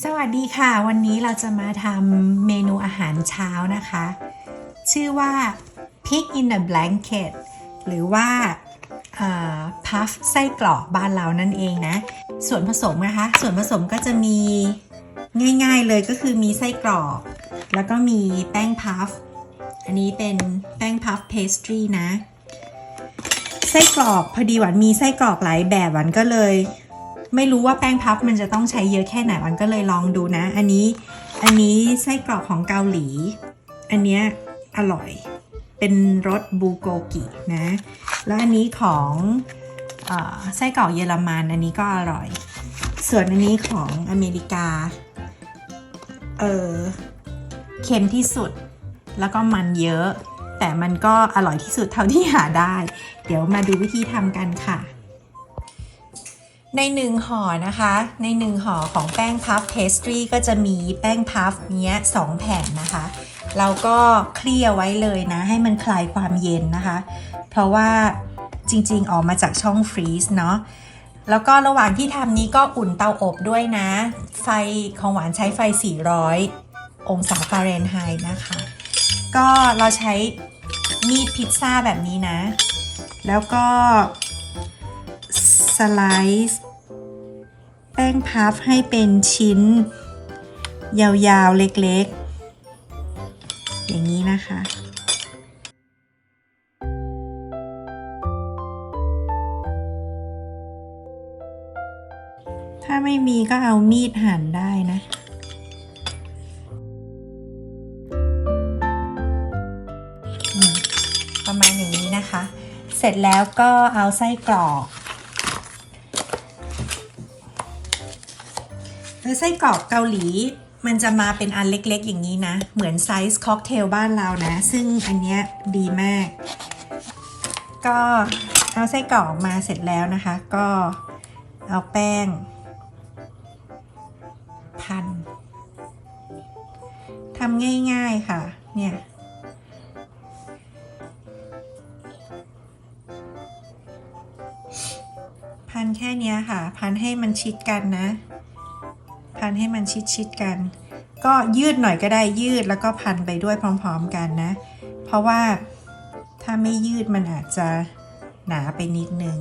สวัสดีค่ะ วันนี้เราจะมาทำเมนูอาหารเช้านะคะ ชื่อว่า pig in a blanket หรือว่าพัฟไส้กรอกบ้านเรานั่นเองนะ ส่วนผสมนะคะ ส่วนผสมก็จะมีง่ายๆเลยก็คือมีไส้กรอก แล้วก็มีแป้งพัฟอันนี้เป็นแป้งพัฟเพสตรีนะ ไส้กรอกพอดีหวานมีไส้กรอกหลายแบบหวานก็เลย ไม่รู้ว่าแป้งพับมันจะต้องใช้เยอะแค่ไหนวันก็เลยลองดูนะ อันนี้อันนี้ไส้กรอกของเกาหลี อันเนี้ยอร่อย เป็นรสบูโกกินะ แล้วอันนี้ของอไส้กรอกเยอรมันอันนี้ก็อร่อย ส่วนอันนี้ของอเมริกา เออเค็มที่สุดแล้วก็มันเยอะ แต่มันก็อร่อยที่สุดเท่าที่หาได้ เดี๋ยวมาดูวิธีทำกันค่ะ ในหนึ่งห่อนะคะ ในหนึ่งห่อของแป้งพัฟเพสตรีก็จะมีแป้งพัฟเนี้ยสองแผ่นนะคะ เราก็เคลี่ยร์ไว้เลยนะ ให้มันคลายความเย็นนะคะ เพราะว่าจริงๆ ออกมาจากช่องฟรีซเนาะแล้วก็ระหว่างที่ทำนี้ก็อุ่นเตาอบด้วยนะ ไฟของหวานใช้ไฟ 400 องศาฟาเรนไฮต์นะคะ ก็เราใช้มีดพิซซ่าแบบนี้นะ แล้วก็ สไลซ์แป้งพัฟให้เป็นชิ้น ยาวๆ เล็กๆ อย่างนี้นะคะถ้าไม่มีก็เอามีดหั่นได้นะ ประมาณอย่างนี้นะคะ เสร็จแล้วก็เอาไส้กรอก แล้วไส้กรอกเกาหลี มันจะมาเป็นอันเล็กๆ อย่างนี้นะ เหมือนไซส์ค็อกเทลบ้านเรานะ ซึ่งอันเนี้ยดีมาก ก็เอาไส้กรอกมาเสร็จแล้วนะคะ ก็เอาแป้ง พันทำง่ายๆค่ะ เนี่ยพันแค่นี้ค่ะ พันให้มันชิดกันนะ พันให้มันชิดชิดๆกัน ก็ยืดหน่อยก็ได้ยืดแล้วก็พันไปด้วยพร้อมๆกันนะ เพราะว่าถ้าไม่ยืดมันอาจจะหนาไปนิดนึง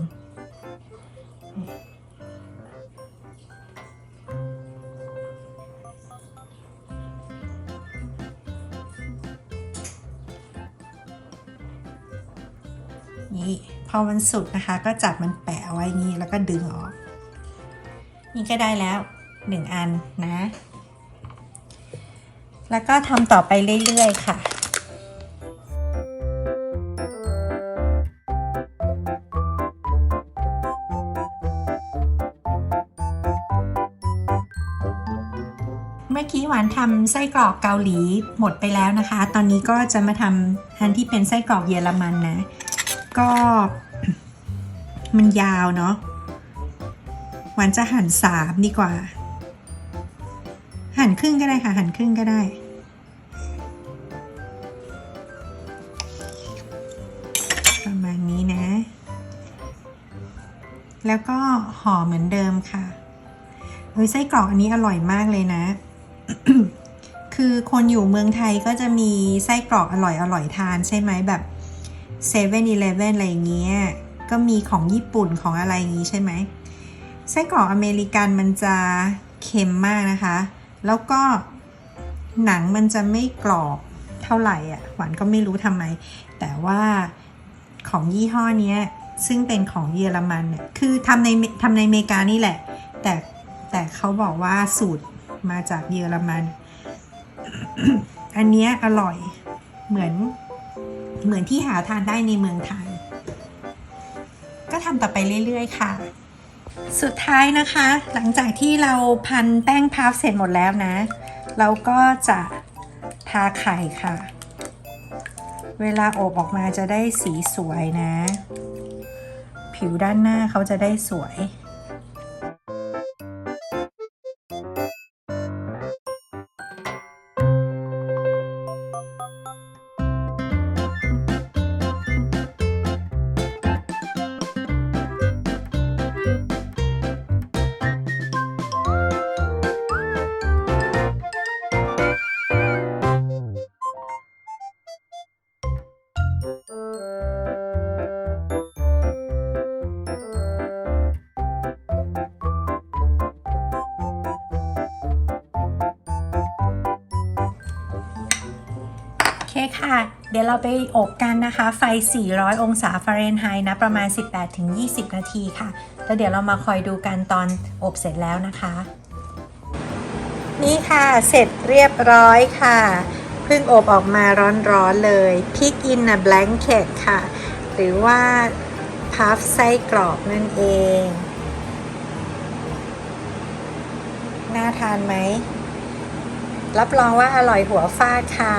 นี่พอมันสุดนะคะก็จับมันแปะเอาไว้นี้แล้วก็ดึงออก นี่ก็ได้แล้ว หนึ่งอันนะ แล้วก็ทำต่อไปเรื่อยๆค่ะเมื่อกี้หวานทำไส้กรอกเกาหลีหมดไปแล้วนะคะ ตอนนี้ก็จะมาทำอันที่เป็นไส้กรอกเยอรมันนะ ก็มันยาวเนาะหวานจะหั่นสามดีกว่า หั่นครึ่งก็ได้ค่ะ หั่นครึ่งก็ได้ ประมาณนี้นะ แล้วก็ห่อเหมือนเดิมค่ะเฮ้ยไส้กรอกอันนี้อร่อยมากเลยนะ คือคนอยู่เมืองไทยก็จะมีไส้กรอกอร่อยอร่อยทานใช่ไหมแบบ7 e เ e ่ e ออะไรอย่างเงี้ย ก็มีของญี่ปุ่นของอะไรอย่างงี้ใช่ไหมไส้กรอกอเมริกันมันจะเค็มมากนะคะ แล้วก็หนังมันจะไม่กรอบเท่าไหร่อะหวานก็ไม่รู้ทำไม แต่ว่าของยี่ห้อนี้ซึ่งเป็นของเยอรมันเนี่ยคือทำในทำในอเมริกานี่แหละ แต่แต่เขาบอกว่าสูตรมาจากเยอรมัน อันนี้อร่อยเหมือนเหมือนที่หาทานได้ในเมืองไทย ก็ทำต่อไปเรื่อยๆค่ะ สุดท้ายนะคะ หลังจากที่เราพันแป้งพัฟเสร็จหมดแล้วนะ เราก็จะทาไข่ค่ะ เวลาอบออกมาจะได้สีสวยนะ ผิวด้านหน้าเขาจะได้สวย ค่ะ เดี๋ยวเราไปอบกันนะคะ ไฟ 400 องศาฟาเรนไฮต์นะ ประมาณ 18-20 นาทีค่ะ แล้วเดี๋ยวเรามาคอยดูกันตอนอบเสร็จแล้วนะคะ นี่ค่ะ เสร็จเรียบร้อยค่ะ เพิ่งอบออกมาร้อนๆเลย Pig in a blanket ค่ะ หรือว่าพัฟไส้กรอบนั่นเอง น่าทานไหม รับรองว่าอร่อยหัวฟาดค่ะ